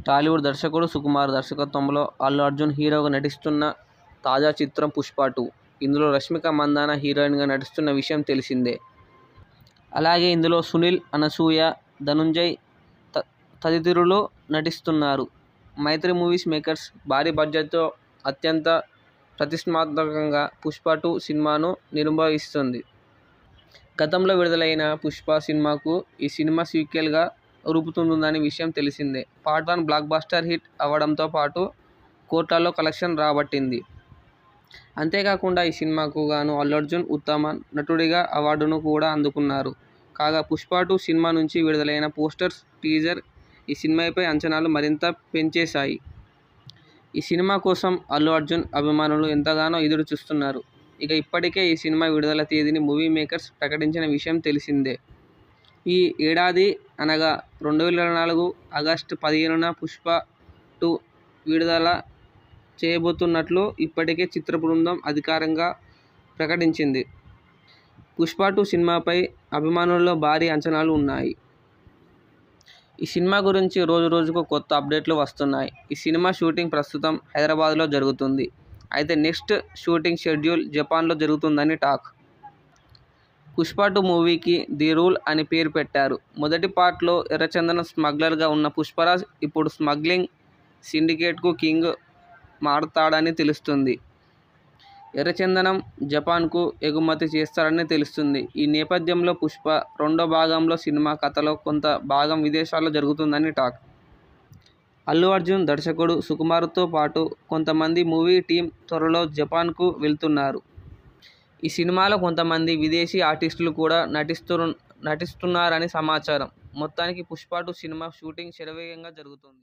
టాలీవుడ్ దర్శకుడు సుకుమార్ దర్శకత్వంలో అల్లు అర్జున్ హీరోగా నటిస్తున్న తాజా చిత్రం పుష్ప టూ. ఇందులో రష్మిక మందాన హీరోయిన్గా నటిస్తున్న విషయం తెలిసిందే. అలాగే ఇందులో సునీల్, అనసూయ, ధనుంజయ్ తదితరులు నటిస్తున్నారు. మైత్రి మూవీస్ మేకర్స్ భారీ బడ్జెట్తో అత్యంత ప్రతిష్ఠాత్మకంగా పుష్ప టూ సినిమాను నిర్మిస్తోంది. గతంలో విడుదలైన పుష్ప సినిమాకు ఈ సినిమా సీక్వెల్గా రూపుతుందనే విషయం తెలిసిందే. Part one blockbuster hit అవ్వడంతో పాటు కోట్లలో కలెక్షన్ రాబట్టింది. అంతేకాకుండా ఈ సినిమాకు గాను అల్లు అర్జున్ ఉత్తమ నటుడిగా అవార్డును కూడా అందుకున్నారు. కాగా పుష్ప టూ సినిమా నుంచి విడుదలైన పోస్టర్స్ టీజర్ ఈ సినిమాపై అంచనాలు మరింత పెంచేశాయి. ఈ సినిమా కోసం అల్లు అర్జున్ అభిమానులు ఎంతగానో ఎదురు చూస్తున్నారు. ఇక ఇప్పటికే ఈ సినిమా విడుదల తేదీని మూవీ మేకర్స్ ప్రకటించిన విషయం తెలిసిందే. ఈ ఏడాది అనగా రెండు వేల ఇరవై నాలుగు ఆగస్టు పదిహేనున పుష్ప టూ విడుదల చేయబోతున్నట్లు ఇప్పటికే చిత్ర బృందం అధికారంగా ప్రకటించింది. పుష్ప టూ సినిమాపై అభిమానుల్లో భారీ అంచనాలు ఉన్నాయి. ఈ సినిమా గురించి రోజు రోజుకు కొత్త అప్డేట్లు వస్తున్నాయి. ఈ సినిమా షూటింగ్ ప్రస్తుతం హైదరాబాద్లో జరుగుతుంది అయితే నెక్స్ట్ షూటింగ్ షెడ్యూల్ జపాన్లో జరుగుతుందని టాక్. పుష్ప టూ మూవీకి 'ది రూల్' అని పేరు పెట్టారు. మొదటి పార్ట్లో ఎర్రచందనం స్మగ్లర్గా ఉన్న పుష్పరాజ్ ఇప్పుడు స్మగ్లింగ్ సిండికేట్కు కింగ్ మారుతాడని తెలుస్తుంది ఎర్రచందనం జపాన్కు ఎగుమతి చేస్తారని తెలుస్తుంది ఈ నేపథ్యంలో పుష్ప రెండో భాగంలో సినిమా కథలో కొంత భాగం విదేశాల్లో జరుగుతుందని టాక్. అల్లు అర్జున్, దర్శకుడు సుకుమార్తో పాటు కొంతమంది మూవీ టీం త్వరలో జపాన్కు వెళ్తున్నారు. ఈ సినిమాలో కొంతమంది విదేశీ ఆర్టిస్టులు కూడా నటిస్తు నటిస్తున్నారని సమాచారం. మొత్తానికి పుష్ప టూ సినిమా షూటింగ్ శరవేగంగా జరుగుతోంది.